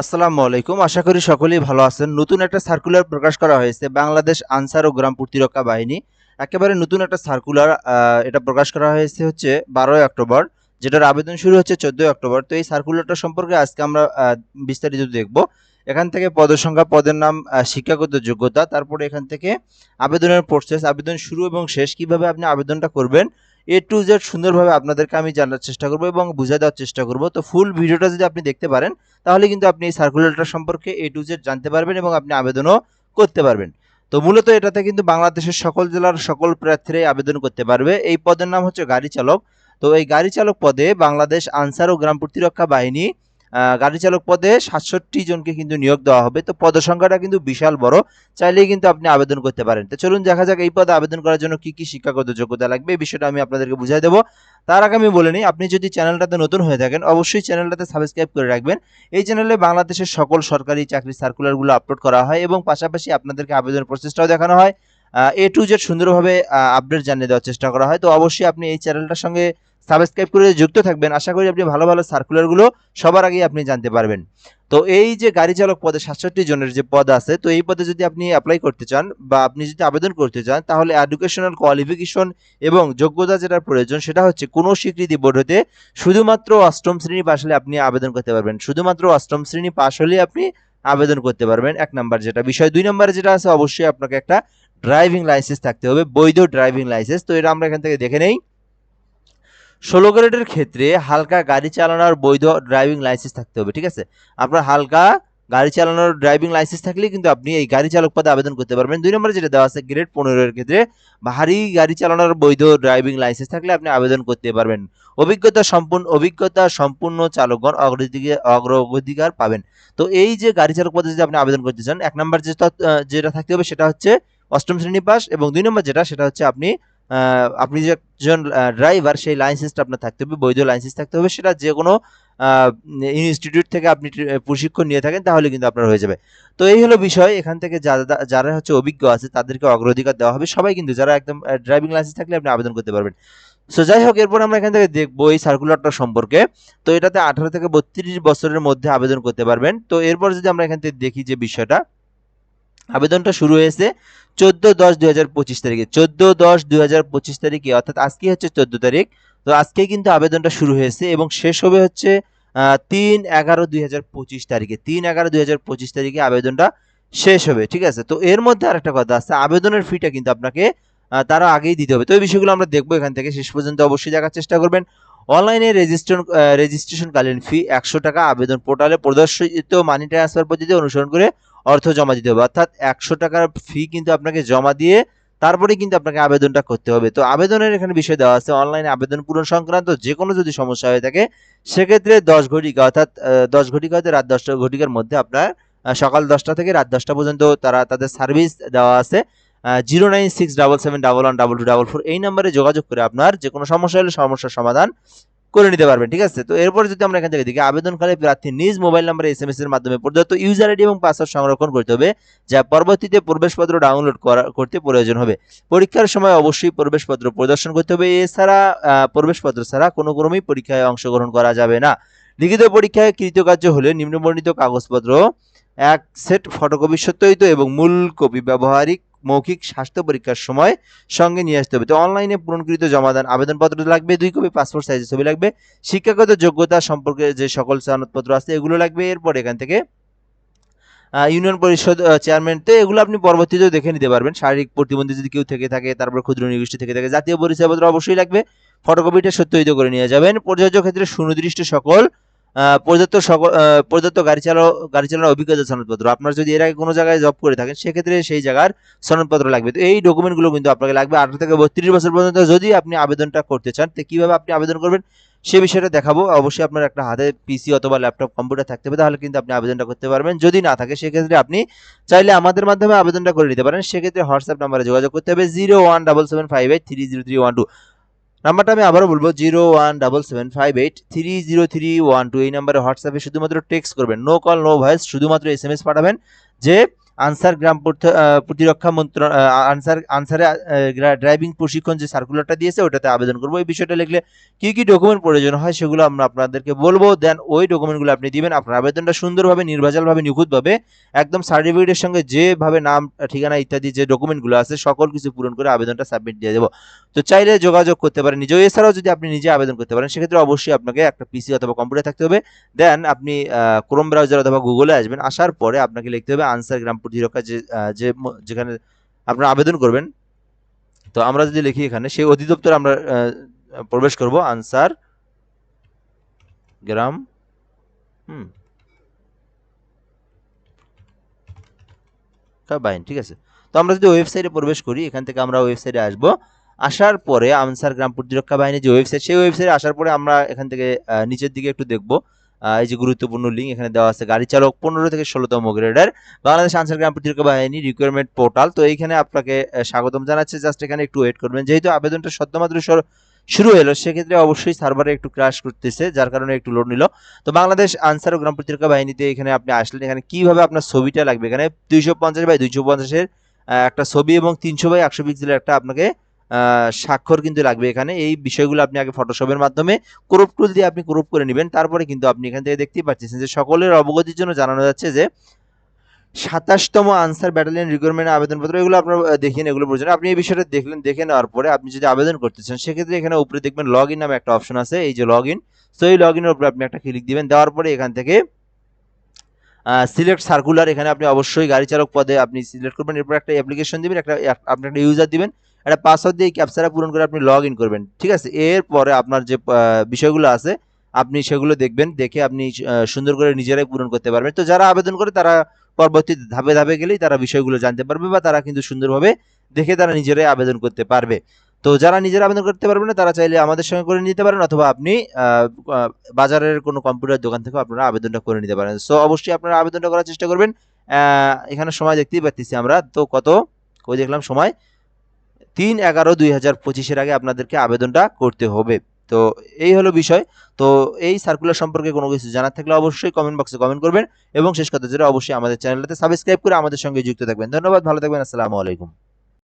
আসসালামু আলাইকুম। আশা করি সকলেই ভালো আছেন। নতুন একটা সার্কুলার প্রকাশ করা হয়েছে, বাংলাদেশ আনসার ও গ্রাম প্রতিরক্ষা বাহিনী। একেবারে নতুন একটা সার্কুলার এটা প্রকাশ করা হয়েছে হচ্ছে বারোই অক্টোবর, যেটার আবেদন শুরু হচ্ছে চোদ্দই অক্টোবর। তো এই সার্কুলারটা সম্পর্কে আজকে আমরা বিস্তারিত দেখব। এখান থেকে পদের সংখ্যা পদের নাম শিক্ষাগত যোগ্যতা, তারপরে এখান থেকে আবেদনের প্রসেস আবেদন শুরু এবং শেষ, কীভাবে আপনি আবেদনটা করবেন এ টু জেড সুন্দরভাবে আপনাদেরকে আমি জানার চেষ্টা করব এবং বুঝিয়ে দেওয়ার চেষ্টা করব। তো ফুল ভিডিওটা যদি আপনি দেখতে পারেন, তাহলে কিন্তু আপনি এই সার্কুলারটা সম্পর্কে এ টু জেড জানতে পারবেন এবং আপনি আবেদনও করতে পারবেন। তো মূলত এটাতে কিন্তু বাংলাদেশের সকল জেলার সকল প্রার্থীরাই আবেদন করতে পারবে। এই পদের নাম হচ্ছে গাড়ি চালক। তো এই গাড়ি চালক পদে বাংলাদেশ আনসার ও গ্রাম প্রতিরক্ষা বাহিনী গাড়ি চালক পদে সাতষট্টি জনকে কিন্তু নিয়োগ দেওয়া হবে। তো পদ সংখ্যাটা কিন্তু বিশাল বড়। চাইলেই কিন্তু আপনি আবেদন করতে পারেন। তো চলুন দেখা যাক এই পদে আবেদন করার জন্য কি কি শিক্ষাগত যোগ্যতা লাগবে, এই বিষয়টা আমি আপনাদেরকে বুঝাই দেবো। তার আগে আমি বলে নিই, আপনি যদি চ্যানেলটাতে নতুন হয়ে থাকেন, অবশ্যই চ্যানেলটাতে সাবস্ক্রাইব করে রাখবেন। এই চ্যানেলে বাংলাদেশের সকল সরকারি চাকরির সার্কুলারগুলো আপলোড করা হয় এবং পাশাপাশি আপনাদেরকে আবেদন প্রসেসটাও দেখানো হয়। এ টু জেড সুন্দরভাবে আপডেট জানিয়ে দেওয়ার চেষ্টা করা হয়। তো অবশ্যই আপনি এই চ্যানেলটার সঙ্গে সাবস্ক্রাইব করে যুক্ত থাকবেন। আশা করি আপনি ভালো ভালো সার্কুলারগুলো সবার আগেই আপনি জানতে পারবেন। তো এই যে গাড়ি চালক পদে সাতষট্টি জনের যে পদ আছে, তো এই পদে যদি আপনি অ্যাপ্লাই করতে চান বা আপনি যদি আবেদন করতে চান, তাহলে এডুকেশনাল কোয়ালিফিকেশন এবং যোগ্যতা যেটা প্রয়োজন, সেটা হচ্ছে কোনো স্বীকৃতি বোর্ড হতে শুধুমাত্র অষ্টম শ্রেণি পাশ হলে আপনি আবেদন করতে পারবেন। শুধুমাত্র অষ্টম শ্রেণি পাশ হলে আপনি আবেদন করতে পারবেন। এক নাম্বার যেটা বিষয়। দুই নম্বরে যেটা আছে, অবশ্যই আপনাকে একটা ড্রাইভিং লাইসেন্স থাকতে হবে, বৈধ ড্রাইভিং লাইসেন্স তো এটা আমরা এখান থেকে দেখে নেই। ষোলো গ্রেডের ক্ষেত্রে হালকা গাড়ি চালানোর বৈধ ড্রাইভিং লাইসেন্স থাকতে হবে, ঠিক আছে? আপনার হালকা গাড়ি চালানোর ড্রাইভিং লাইসেন্স থাকলে কিন্তু আপনি এই গাড়ি চালক পদে আবেদন করতে পারবেন। দুই নম্বরে যেটা দেওয়া আছে গ্রেড পনেরো এর ক্ষেত্রে ভারী গাড়ি চালানোর বৈধ ড্রাইভিং লাইসেন্স থাকলে আপনি আবেদন করতে পারবেন। অভিজ্ঞতা সম্পূর্ণ অভিজ্ঞতা সম্পূর্ণ চালকগণ অগ্রাধিকার অগ্রাধিকার পাবেন। তো এই যে গাড়ি চালক পদে যদি আপনি আবেদন করতে চান, এক নম্বর যেটা থাকতে হবে সেটা হচ্ছে অষ্টম শ্রেণি পাস এবং দুই নম্বর যেটা, সেটা হচ্ছে আপনি আপনি যে একজন ড্রাইভার সেই লাইসেন্সটা আপনার থাকতে হবে, বৈধ লাইসেন্স থাকতে হবে, সেটা যে কোনো ইনস্টিটিউট থেকে আপনি প্রশিক্ষণ নিয়ে থাকেন, তাহলে কিন্তু আপনার হয়ে যাবে। তো এই হলো বিষয়, এখান থেকে যারা যারা হচ্ছে অভিজ্ঞ আছে, তাদেরকে অগ্রাধিকার দেওয়া হবে। সবাই কিন্তু যারা একদম ড্রাইভিং লাইসেন্স থাকলে আপনি আবেদন করতে পারবেন। সো যাই হোক, এরপর আমরা এখান থেকে দেখব এই সার্কুলারটা সম্পর্কে। তো এটাতে আঠারো থেকে বত্রিশ বছরের মধ্যে আবেদন করতে পারবেন। তো এরপর যদি আমরা এখান থেকে দেখি যে বিষয়টা আবেদনটা শুরু হয়েছে চোদ্দ দশ দুই হাজার পঁচিশ তারিখে। চোদ্দ দশ দুই হাজার পঁচিশ তারিখে, অর্থাৎ আজকে হচ্ছে চোদ্দ তারিখ। তো আজকে কিন্তু আবেদনটা শুরু হয়েছে এবং শেষ হবে হচ্ছে তিন এগারো দুই হাজার পঁচিশ তারিখে। তিন এগারো দুই হাজার পঁচিশ তারিখে আবেদনটা শেষ হবে, ঠিক আছে? তো এর মধ্যে আরেকটা কথা আছে, আবেদনের ফিটা কিন্তু আপনাকে তারও আগেই দিতে হবে। তো এই বিষয়গুলো আমরা দেখব এখান থেকে। শেষ পর্যন্ত অবশ্যই দেখার চেষ্টা করবেন। অনলাইনে রেজিস্ট্রেশন রেজিস্ট্রেশনকালীন ফি একশো টাকা আবেদন পোর্টালে প্রদর্শিত মানি ট্রান্সফার পদ্ধতি অনুসরণ করে অর্থ জমা দিতে হবে। অর্থাৎ একশো টাকার ফি কিন্তু আপনাকে জমা দিয়ে তারপরে কিন্তু আপনাকে আবেদনটা করতে হবে। তো আবেদনের এখানে বিষয় দেওয়া আছে অনলাইনে আবেদন পূরণ সংক্রান্ত যে কোনো যদি সমস্যা হয়ে থাকে, সেক্ষেত্রে দশ ঘটিকা, অর্থাৎ দশ ঘটিকা হতে রাত দশটা ঘটিকার মধ্যে আপনার সকাল দশটা থেকে রাত দশটা পর্যন্ত তারা তাদের সার্ভিস দেওয়া আছে। Zero nine six double seven double one double two double four এই নাম্বারে যোগাযোগ করে আপনার যে কোনো সমস্যা হলে সমস্যার সমাধান করে নিতে পারবেন, ঠিক আছে? তো এরপর যদি আমরা এখান থেকে দেখি, আবেদনকালে প্রার্থী নিজ মোবাইল নাম্বারে এস এম এস এর মাধ্যমে প্রদত্ত ইউজার আইডি এবং পাসওয়ার্ড সংরক্ষণ করতে হবে, যা পরবর্তীতে প্রবেশপত্র ডাউনলোড করা, করতে প্রয়োজন হবে। পরীক্ষার সময় অবশ্যই প্রবেশপত্র প্রদর্শন করতে হবে। এছাড়া প্রবেশপত্র ছাড়া কোনো ক্রমেই পরীক্ষায় অংশগ্রহণ করা যাবে না। লিখিত পরীক্ষায় কৃতকার্য হলে নিম্নবর্ণিত কাগজপত্র, এক সেট ফটোকপি সত্যায়িত এবং মূল কপি ব্যবহারিক মৌখিক স্বাস্থ্য পরীক্ষার সময় সঙ্গে নিয়ে আসতে হবে। তো অনলাইনে পূরণকৃত জমাদান আবেদনপত্র লাগবে, দুই কপি পাসপোর্ট সাইজের ছবি লাগবে, শিক্ষাগত যোগ্যতা সম্পর্কে যে সকল সনদপত্র আছে এগুলো লাগবে। এরপর এখান থেকে ইউনিয়ন পরিষদ চেয়ারম্যান তো এগুলো আপনি পরবর্তীতেও দেখে নিতে পারবেন। শারীরিক প্রতিবন্ধী যদি কেউ থেকে থাকে, তারপর ক্ষুদ্র নিগোষ্ঠী থেকে থাকে, জাতীয় পরিচয়পত্র অবশ্যই লাগবে। ফটোকপিটা সত্যায়িত করে নিয়ে যাবেন। প্রযোজ্য ক্ষেত্রে সুনির্দিষ্ট সকল প্রদত্ত সকল প্রদত্ত গাড়ি চালক, গাড়ি চালানোর অভিজ্ঞতা সনদপত্র। আপনার যদি এর আগে কোনো জায়গায় জব করে থাকেন, সেক্ষেত্রে সেই জায়গার সনদপত্র লাগবে। তো এই ডকুমেন্টগুলো কিন্তু আপনাকে লাগবে আঠারো থেকে বত্রিশ বছর পর্যন্ত যদি আপনি আবেদনটা করতে চান, তো কীভাবে আপনি আবেদন করবেন, সে বিষয়টা দেখাবো। অবশ্যই আপনার একটা হাতে পিসি অথবা ল্যাপটপ কম্পিউটার থাকতে হবে, তাহলে কিন্তু আপনি আবেদনটা করতে পারবেন। যদি না থাকে, সেক্ষেত্রে আপনি চাইলে আমাদের মাধ্যমে আবেদনটা করে নিতে পারেন। সেক্ষেত্রে হোয়াটসঅ্যাপ নাম্বারে যোগাযোগ করতে হবে zero one double seven five eight three zero three one two নাম্বারটা আমি আবারও বলব, zero one double seven five eight three zero three one two, এই নাম্বারে হোয়াটসঅ্যাপে শুধুমাত্র টেক্সট করবেন। নো কল নো ভয়েস শুধুমাত্র এস এম এস পাঠাবেন যে আনসার গ্রাম প্রতিরক্ষা মন্ত্র আনসার, আনসারে ড্রাইভিং প্রশিক্ষণ যে সার্কুলারটা দিয়েছে, ওটাতে আবেদন করব। এই বিষয়টা লিখলে কি কি ডকুমেন্ট প্রয়োজন হয় সেগুলো আমরা আপনাদেরকে বলব। দেন ওই ডকুমেন্টগুলো আপনি দিবেন। আপনার আবেদনটা সুন্দরভাবে, নির্ভেজালভাবে, নিখুঁতভাবে, একদম সার্টিফিকেটের সঙ্গে যেভাবে নাম, ঠিকানা ইত্যাদি যে ডকুমেন্টগুলো আছে, সকল কিছু পূরণ করে আবেদনটা সাবমিট দিয়ে দেবো। তো চাইলে যোগাযোগ করতে পারেন নিজেও। এছাড়াও যদি আপনি নিজে আবেদন করতে পারেন, সেক্ষেত্রে অবশ্যই আপনাকে একটা পিসি অথবা কম্পিউটার থাকতে হবে। দেন আপনি ক্রোম ব্রাউজার অথবা গুগলে আসবেন। আসার পরে আপনাকে লিখতে হবে আনসার গ্রাম প্রতিরক্ষা যে আহ, যে যেখানে আপনারা আবেদন করবেন তো আমরা যদি লিখি এখানে সেই অধিদপ্তর আমরা প্রবেশ করব আনসার গ্রাম হুম বাহিনী ঠিক আছে। তো আমরা যদি ওয়েবসাইটে প্রবেশ করি এখান থেকে আমরা ওয়েবসাইটে আসব আসার পরে আনসার গ্রাম প্রতিরক্ষা বাহিনী যে ওয়েবসাইট সেই ওয়েবসাইটে আসার পরে আমরা এখান থেকে নিচের দিকে একটু দেখব এই যে গুরুত্বপূর্ণ লিঙ্ক এখানে দেওয়া আছে। গাড়ি চালক পনেরো থেকে ষোলোতম গ্রেডার বাংলাদেশ আনসার গ্রাম প্রতিরক্ষা বাহিনী রিকোয়ারমেন্ট পোর্টাল তো এইখানে আপনাকে স্বাগতম জানাচ্ছে। জাস্ট এখানে একটু ওয়েট করবেন। যেহেতু আবেদনটা সদ্যমাত্র শুরু- হলো, সেক্ষেত্রে অবশ্যই সার্ভারে একটু ক্রাশ করতেছে, যার কারণে একটু লোড নিল। তো বাংলাদেশ আনসার ও গ্রাম প্রতিরক্ষা বাহিনীতে এখানে আপনি আসলেন। এখানে কীভাবে আপনার ছবিটা লাগবে? এখানে দুইশো পঞ্চাশ বাই দুইশো পঞ্চাশের একটা ছবি এবং তিনশো বাই একশো পিক্সেলের একটা আপনাকে স্বাক্ষর কিন্তু লাগবে এখানে। এই বিষয়গুলো আপনি আগে ফটোশপের মাধ্যমে ক্রপ টুল দিয়ে আপনি ক্রপ করে নেবেন। তারপরে কিন্তু আপনি এখান থেকে দেখতেই পাচ্ছেন যে সকলের অবগতির জন্য জানানো যাচ্ছে যে সাতাশতম আনসার ব্যাটালিয়ন রিক্রুটমেন্ট আবেদনপত্র, এগুলো আপনার দেখিয়ে এগুলো প্রয়োজন আপনি এই বিষয়টা দেখলেন, দেখে নেওয়ার পরে আপনি যদি আবেদন করতে চান, সেক্ষেত্রে এখানে উপরে দেখবেন লগ ইন নামে একটা অপশন আছে। এই যে লগ ইন সো এই লগ ইনের উপরে আপনি একটা ক্লিক দিবেন। দেওয়ার পরে এখান থেকে সিলেক্ট সার্কুলার এখানে আপনি অবশ্যই গাড়ি চালক পদে আপনি সিলেক্ট করবেন। এরপর একটা অ্যাপ্লিকেশন দিবেন, একটা আপনি একটা ইউজার দিবেন। একটা পাসওয়ার্ড দিয়ে ক্যাপচারা পূরণ করে আপনি লগ ইন করবেন। ঠিক আছে? এরপরে আপনার যে বিষয়গুলো আছে, আপনি সেগুলো দেখবেন, দেখে আপনি সুন্দর করে নিজেরাই পূরণ করতে পারবেন। তো যারা আবেদন করে, তারা পরবর্তী ধাপে ধাপে গেলেই তারা বিষয়গুলো জানতে পারবে বা তারা কিন্তু সুন্দরভাবে দেখে তারা নিজেরাই আবেদন করতে পারবে। তো যারা নিজেরা আবেদন করতে পারবে না, তারা চাইলে আমাদের সঙ্গে করে নিতে পারেন অথবা আপনি বাজারের কোনো কম্পিউটার দোকান থেকে আপনারা আবেদনটা করে নিতে পারেন। সো অবশ্যই আপনারা আবেদনটা করার চেষ্টা করবেন। এখানে সময় দেখতেই পাচ্ছি আমরা। তো কত? কই দেখলাম সময়? তিন এগারো দুই হাজার পঁচিশের আগে আপনাদেরকে আবেদনটা করতে হবে। তো এই হলো বিষয়। তো এই সার্কুলার সম্পর্কে কোনো কিছু জানার থাকলে অবশ্যই কমেন্ট বক্সে কমেন্ট করবেন এবং শেষ কথা যেটা, অবশ্যই আমাদের চ্যানেলটাতে সাবস্ক্রাইব করে আমাদের সঙ্গে যুক্ত থাকবেন। ধন্যবাদ, ভালো থাকবেন, আসসালামু আলাইকুম।